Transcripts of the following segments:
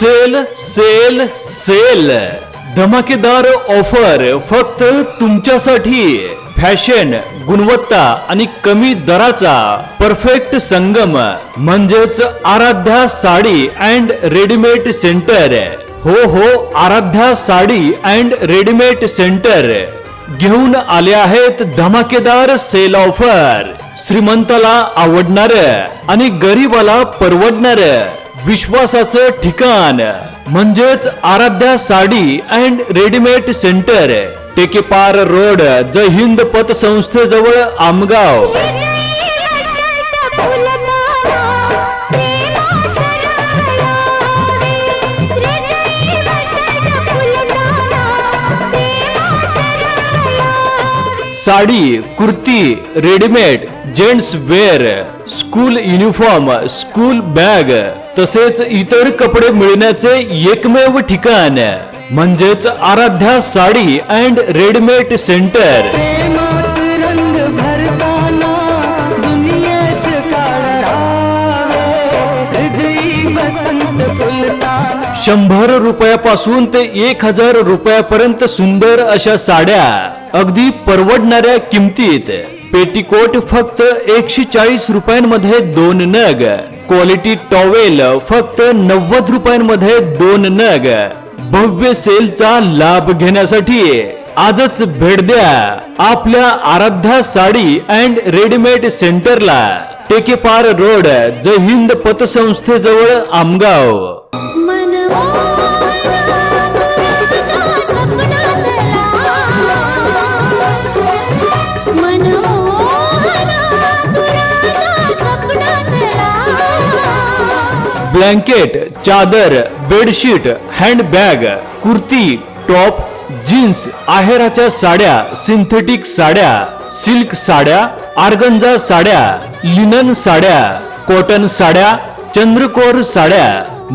Sale sale sale. धमाकेदार offer फक्त तुमच्यासाठी. फॅशन गुणवत्ता आणि कमी दराचा परफेक्ट संगम. म्हणजेच Aaradhya sari and readymade centre हो हो Aaradhya sari and readymade centre घेऊन आले आहेत धमाकेदार सेल ऑफर श्रीमंताला आवडणार आणि गरीबाला परवडणार. विश्वासाचं ठिकाण. म्हणजेच Aaradhya sari and readymade centre. Tekepar road Jai Hind पतसंस्थेजवळ Amgaon. Sari kurti readymade gents wear school uniform school bag तसेच इतर कपडे मिळण्याचे एकमेव ठिकाण म्हणजेच Aaradhya sari and readymade centre. शंभर रुपयापासून ते एक हजार रुपयापर्यंत सुंदर अशा साड्या. अगदी परवडणाऱ्या किमतीत पेटीकोट फक्त एकशे चाळीस रुपयांमध्ये दोन नग. क्वालिटी टॉवेल फक्त नव्वद रुपयांमध्ये दोन नग. भव्य सेलचा लाभ घेण्यासाठी आजच भेट द्या. आपल्या आराध्या साडी अँड रेडीमेड सेंटरला टेकेपार रोड जय हिंद पतसंस्थेजवळ आमगाव. ब्लँकेट चादर bedsheet handbag kurti top jeans आहेराच्या साड्या सिंथेटिक साड्या सिल्क साड्या आर्गंजा साड्या लिनन साड्या कॉटन साड्या चंद्रकोर साड्या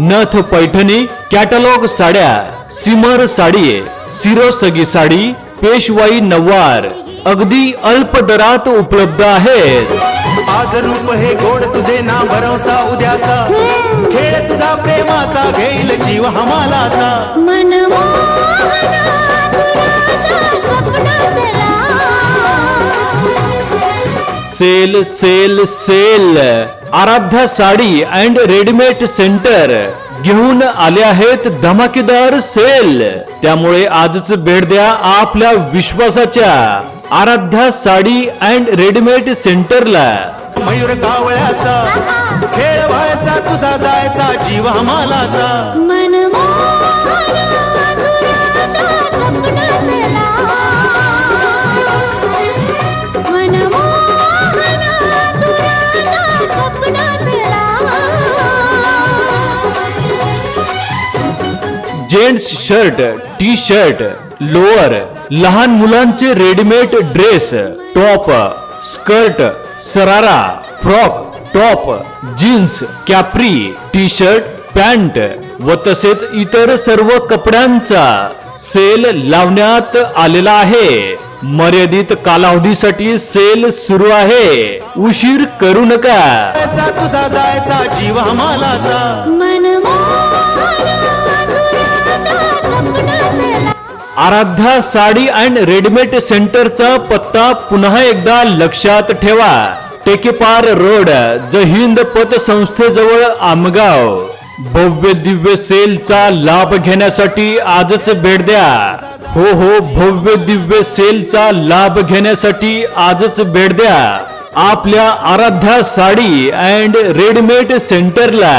नथ पैठणी कॅटलॉग साड्या सिमर साडी सिरोसगी साडी पेशवाई नवार अगदी अल्प दरात उपलब्ध आहेत. आज रूप हे गोड तुझे ना भरवसा उद्याचा. खेळ तुझा प्रेमाचा घेईल जीव हमालाचा. Sale sale sale. Aaradhya sari and readymade centre. घेऊन आले आहेत धमाकेदार सेल. त्यामुळे आजच भेट द्या आपल्या विश्वासाच्या. आराध्या साडी अँड रेडीमेड सेंटरला. मयूर कावळ्याचा खेळ व्हायचा तुझा जायचा जीव हमालाचा. Gents shirt T shirt lower. लहान मुलांचे readymade dress top skirt sharara frock top jeans capri T shirt pant व तसेच इतर सर्व कपड्यांचा सेल लावण्यात आलेला आहे. मर्यादित कालावधीसाठी सेल सुरू आहे. उशीर करू नका. जायचा तुझा जायचा जीव हमालाचा आराध्या साडी अँड रेडीमेड सेंटरचा पत्ता पुन्हा एकदा लक्षात ठेवा. टेकेपार रोड ज हिंद पतसंस्थेजवळ आमगाव. भव्य दिव्य सेलचा लाभ घेण्यासाठी आजच भेट द्या. हो हो भव्य दिव्य सेलचा लाभ घेण्यासाठी आजच भेट द्या. आपल्या आराध्या साडी अँड रेडीमेड सेंटरला.